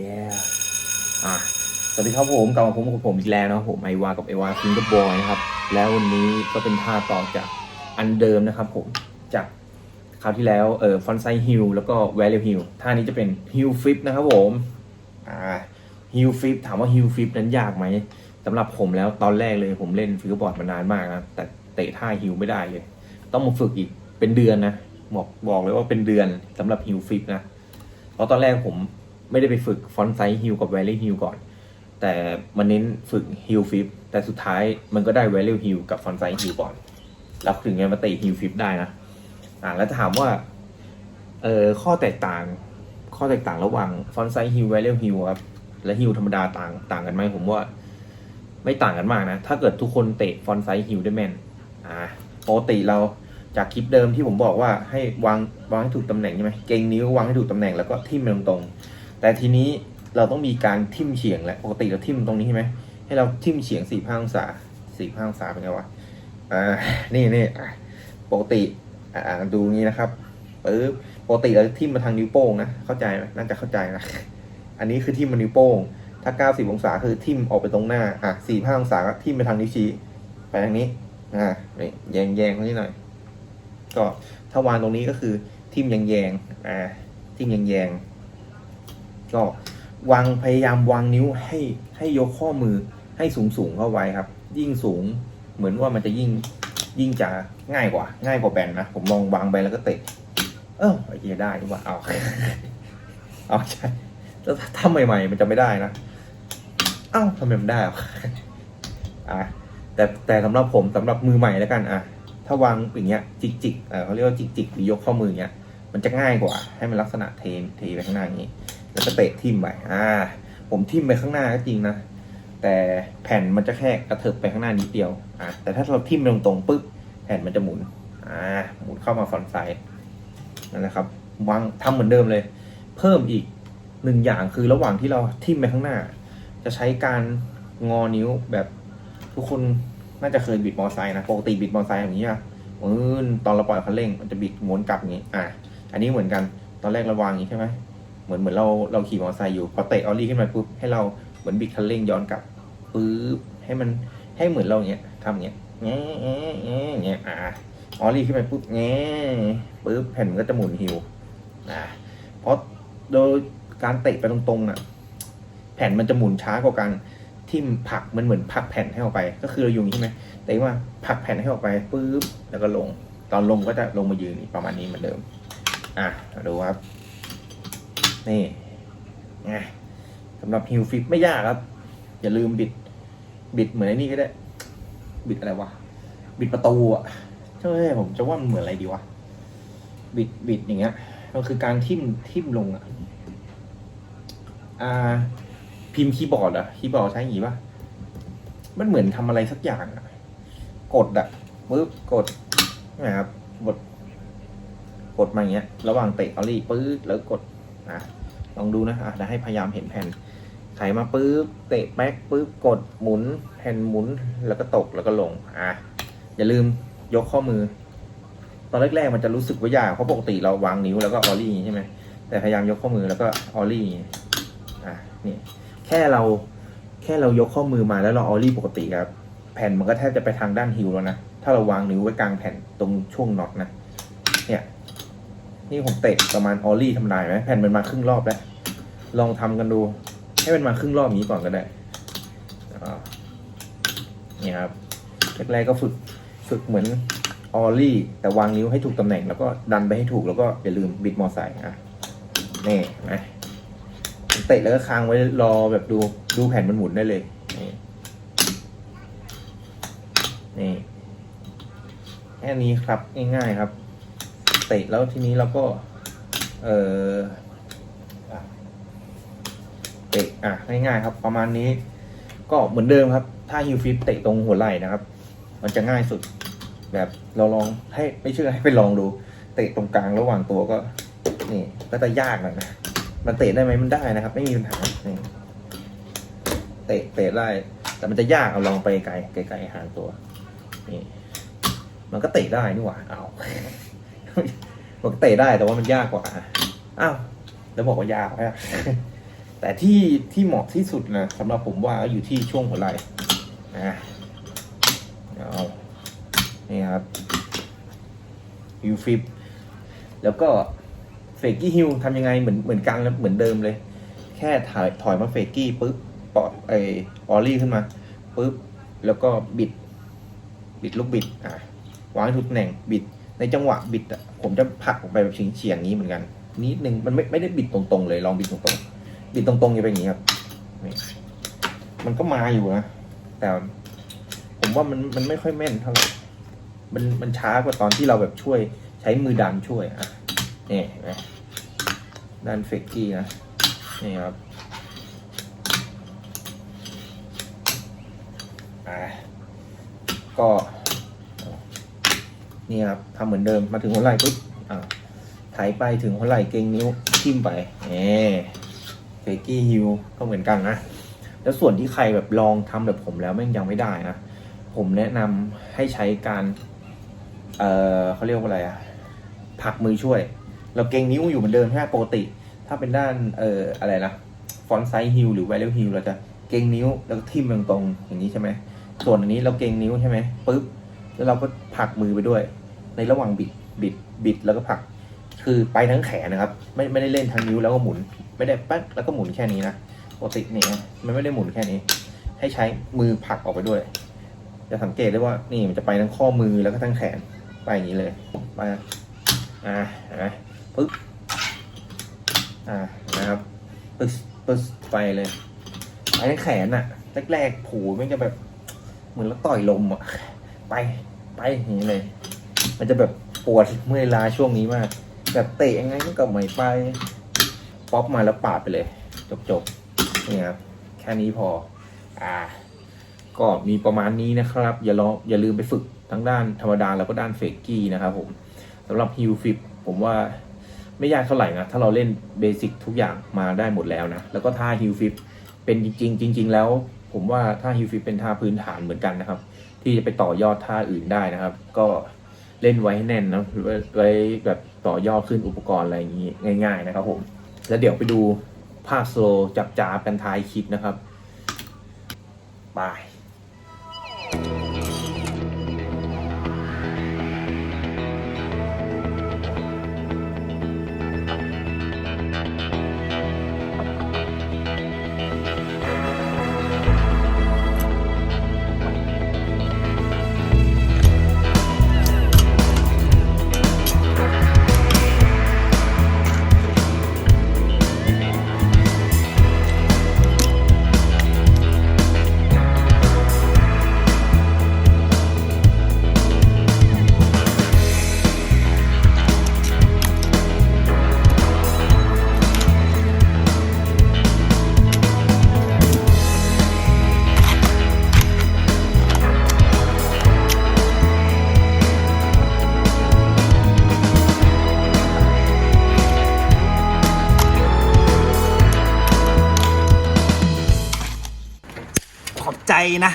yeah อะสวัสดีครับผมกลับมาพบกับผมอีกแล้วนะผมไอวากับไอวาฟิงกับบอยนะครับ แล้ววันนี้ก็เป็นท่าต่อจากอันเดิมนะครับผมจากคราวที่แล้วเอ่อฟอนไซฮิลแล้วก็แวลเลฮิลท่านี้จะเป็นฮิลฟิปนะครับผมอ่าฮิลฟิปถามว่าฮิลฟิปนั้นยากไหมสำหรับผมแล้วตอนแรกเลยผมเล่นฟิกเกอร์บอร์ดมานานมากนะแต่เตะท่าฮิลไม่ได้เลย ต้องมาฝึกอีกเป็นเดือนนะบอกบอกเลยว่าเป็นเดือนสำหรับฮิลฟิปนะเพราะตอนแรกผม ไม่ได้ไปฝึกฟอนไซส์ฮิลกับแวลลี่ฮิลก่อน แต่มันเน้นฝึกฮิลฟิปแต่สุดท้ายมันก็ได้แวลลี่ฮิลกับฟอนไซส์ฮิลก่อน แล้วถึงจะมาเตะฮิลฟิปได้นะอ่าแล้วถามว่าเอ่อข้อแตกต่าง ข้อแตกต่างระหว่างฟอนไซส์ฮิลแวลลี่ฮิลครับและฮิลธรรมดาต่างต่างกันไหมผมว่า ไม่ต่างกันมากนะ ถ้าเกิดทุกคนเตะฟอนไซส์ฮิลได้แม่นอ่าปกติเราจากคลิปเดิมที่ผมบอกว่าให้วางวางให้ถูกตำแหน่งใช่ไหมเกรงนิ้ววางให้ถูกตำแหน่งแล้วก็ทิ่มไปตรง แต่ทีนี้เราต้องมีการทิ่มเฉียงแหละปกติเราทิ่มตรงนี้ใช่ไหมให้เราทิ่มเฉียงสี่ห้าองศาสี่ห้าองศาเป็นไงวะอ่านี่นี่ปกติอ่าดูงี้นะครับปึ๊บปกติเราทิ่มมาทางนิ้วโป้งนะเข้าใจไหมน่าจะเข้าใจนะอันนี้คือทิ่มมานิ้วโป้ง ถ้า 90 องศาคือทิ่มออกไปตรงหน้าอะ45องศาก็ทิ่มไปทางนิ้วชี้ไปทางนี้อ่านี่แยงแยงตรงนี้หน่อย ก็ถ้าวางตรงนี้ก็คือทิ่มแยงแยงอ่าทิ่มแยงแยง ก็วางพยายามวางนิ้วให้ให้ยกข้อมือให้สูงสูงเข้าไว้ครับ ยิ่งสูงเหมือนว่ามันจะยิ่งยิ่งจะง่ายกว่า ง่ายกว่าแบนนะ ผมลองวางไปแล้วก็เตะ เออไอ้เหี้ยได้ว่าเอาเอาใช่แล้วถ้าใหม่ ๆ มันจะไม่ได้นะเอ้าทำไมมันได้อะอะแต่แต่สำหรับผมสำหรับมือใหม่แล้วกันอะถ้าวางอย่างเงี้ยจิกจิกเออเขาเรียกว่าจิกจิกหรือยกข้อมืออย่างเงี้ย มันจะง่ายกว่า ให้มันลักษณะเทนเทไปข้างหน้าอย่างงี้ แล้วก็เตะทิ่มไปอ่า ผมทิ่มไปข้างหน้าก็จริงนะ แต่แผ่นมันจะแค่กระเถิบไปข้างหน้านิดเดียวอะแต่ถ้าเราทิ่มตรงๆปุ๊บแผ่นมันจะหมุนอ่าหมุนเข้ามาฟอนไซด์นั่นแหละครับวางทำเหมือนเดิมเลย เพิ่มอีกหนึ่งอย่างคือระหว่างที่เราทิ่มไปข้างหน้า จะใช้การงอนิ้วแบบทุกคนน่าจะเคยบิดมอไซค์นะปกติบิดมอไซค์อย่างนี้อะมืนตอนเราปล่อยคันเร่งมันจะบิดหม้วนกลับอย่างนี้ อะอันนี้เหมือนกันตอนแรกเราวางอย่างนี้ใช่ไหม เหมือนเหมือนเราเราขี่มอเตอร์ไซค์อยู่พอเตะออลลี่ขึ้นมาปุ๊บให้เราเหมือนบิดคันเร่งย้อนกลับปุ๊บให้มันให้เหมือนเราอย่างเงี้ยทำอย่างเงี้ยแง่แง่แง่อย่างเงี้ยอะออลลี่ขึ้นไปปุ๊บแง่ปุ๊บแผ่นมันก็จะหมุนฮิวอะเพราะโดยการเตะไปตรงๆน่ะแผ่นมันจะหมุนช้ากว่าการทิ่มผักมันเหมือนผักแผ่นให้ออกไป ก็คือเราอยู่อย่างนี้ใช่ไหมแต่ว่าผักแผ่นให้ออกไปปุ๊บแล้วก็ลง ตอนลงก็จะลงมายืนประมาณนี้เหมือนเดิม อะดูครับ นี่ไงสำหรับฮิลฟิปไม่ยากครับ อย่าลืมบิด บิดเหมือนไอ้นี่ก็ได้ บิดอะไรวะ บิดประตูอะใช่ผมจะว่ามันเหมือนอะไรดีวะ บิดบิดอย่างเงี้ยก็คือการทิ่มทิ่มลงอะอ่า พิมพ์คีย์บอร์ดอะคีย์บอร์ดใช้อย่างงี้ปะมันเหมือนทำอะไรสักอย่างอะกดอะปึ๊บกดนะครับกดกดมาอย่างเงี้ย ระหว่างเตะออลลี่ปึ๊บแล้วกดอะ ลองดูนะอะเดี๋ยวให้พยายามเห็นแผ่นไถมาปึ๊บเตะแม็กปึ๊บกดหมุนแผ่นหมุนแล้วก็ตกแล้วก็ลงอะอย่าลืมยกข้อมือ ตอนแรกๆมันจะรู้สึกว่ายากเพราะปกติเราวางนิ้วแล้วก็ออลลี่ใช่ไหมแต่พยายามยกข้อมือแล้วก็ออลลี่อะนี่แค่เราแค่เรายกข้อมือมาแล้วเราออลลี่ปกติครับแผ่นมันก็แทบจะไปทางด้านฮิวแล้วนะถ้าเราวางนิ้วไว้กลางแผ่นตรงช่วงน็อตนะเนี่ยนี่ผมเตะประมาณออลลี่ทำลายไหมแผ่นมันมาครึ่งรอบแล้ว ลองทำกันดู ให้มันมาครึ่งรอบนี้ก่อนก็ได้เนี่ยครับแรกๆก็ฝึกฝึกเหมือนออลลี่ แต่วางนิ้วให้ถูกตำแหน่ง แล้วก็ดันไปให้ถูกแล้วก็อย่าลืมบิดมอไซค์อะนี่นไหมเตะแล้วก็ค้างไว้รอแบบดูดูแผ่นมันหมุนได้เลย นี่นี่แค่นี้ครับง่ายๆครับ เตะแล้วทีนี้เราก็ เอออะเตะ อะง่ายๆครับ ประมาณนี้ ก็เหมือนเดิมครับ ถ้าฮิวฟิตเตะตรงหัวไหล่นะครับ มันจะง่ายสุด แบบเราลองให้ไม่เชื่อให้ไปลองดู เตะตรงกลางระหว่างตัวก็ นี่ ก็จะยากหน่อยนะมันเตะได้ไหมมันได้นะครับ ไม่มีปัญหานี่เตะเตะได้ แต่มันจะยากเอาลองไปไกลไกลๆห่างตัวนี่มันก็เตะได้นี่หว่าเอามันก็เตะได้แต่ว่ามันยากกว่าอ้าวแล้วบอกว่ายากไหม แต่ที่ที่เหมาะที่สุดนะสำหรับผมว่าอยู่ที่ช่วงหัวไหล่นะเอานี่ครับฮิวฟิปแล้วก็เฟกกี้ฮิวทำยังไงเหมือนเหมือนกันแล้วเหมือนเดิมเลย แค่ถอยถอยมาเฟกกี้ปุ๊บปอดไอออลลี่ขึ้นมาปุ๊บแล้วก็บิด บิดลูกบิดอะวางทุกแหน่งบิดในจังหวะบิดอะผมจะผักออกไปแบบเฉียงเฉียงๆนี้เหมือนกันนิดนึงมันไม่ไม่ได้บิดตรงๆเลยลองบิดตรงๆ บิดตรงๆจะเป็นอย่างนี้ครับนี่มันก็มาอยู่นะ แต่ ผมว่ามันมันไม่ค่อยแม่นเท่าไหร่มันมันช้ากว่าตอนที่เราแบบช่วยใช้มือดันช่วยอะนี่นไหมด้านเฟกกี้นะนี่ครับอะก็ นี่ครับทำเหมือนเดิมมาถึงหัวไหล่ปุ๊บอ่าไถไปถึงหัวไหล่เกรงนิ้วทิ่มไปเอ เฟกกี้ฮิวก็เหมือนกันนะ แล้วส่วนที่ใครแบบลองทำแบบผมแล้วแม่งยังไม่ได้นะ ผมแนะนำให้ใช้การ เอ่อเขาเรียกว่าอะไรอะผักมือช่วย เราเกรงนิ้วอยู่เหมือนเดิมแค่ปกติ ถ้าเป็นด้าน เอ่ออะไรนะฟอนไซฮิลหรือไวเลฮิลเราจะเกรงนิ้วแล้วก็ทิ่มตรงๆอย่างนี้ใช่ไหมส่วนอันนี้เราเกรงนิ้วใช่ไหมปุ๊บแล้วเราก็ผักมือไปด้วย ในระหว่างบิดบิดบิดแล้วก็ผัก คือไปทั้งแขนนะครับ ไม่ไม่ได้เล่นทั้งนิ้วแล้วก็หมุน ไม่ได้แป๊กแล้วก็หมุนแค่นี้นะปกติเนี่ยมันไม่ได้หมุนแค่นี้ ให้ใช้มือผลักออกไปด้วย จะสังเกตได้ว่านี่มันจะไปทั้งข้อมือแล้วก็ทั้งแขนไปอย่างนี้เลยไปอ่าเห็นไหมปึ๊บอ่านะครับปึ๊บปึ๊บไปเลยไปทั้งแขนอะแรกๆผูมันจะแบบเหมือนเราต่อยลมอะไปไปอย่างนี้เลย มันจะแบบปวดเมื่อยล้าช่วงนี้มาก แบบเตะยังไงมันก็ไม่ไป ป๊อปมาแล้วปาดไปเลย จบจบนี่ครับแค่นี้พอ อ่า ก็มีประมาณนี้นะครับ อย่าลองอย่าลืมไปฝึกทั้งด้านธรรมดาแล้วก็ด้านเฟกกี้นะครับผมสำหรับฮิลฟิปผมว่าไม่ยากเท่าไหร่นะ ถ้าเราเล่นเบสิกทุกอย่างมาได้หมดแล้วนะ แล้วก็ท่าฮิลฟิปเป็นจริงๆจริง ๆ แล้ว ผมว่าท่าฮิลฟิปเป็นท่าพื้นฐานเหมือนกันนะครับ ที่จะไปต่อยอดท่าอื่นได้นะครับ ก็เล่นไว้ให้แน่นนะหรือว่าไว้แบบ ต่อยอดขึ้นอุปกรณ์อะไรอย่างนี้ง่าย ๆ นะครับผมแล้วเดี๋ยวไปดูภาพโซโลจับจ้าเป็นท้ายคลิปนะครับบาย นะ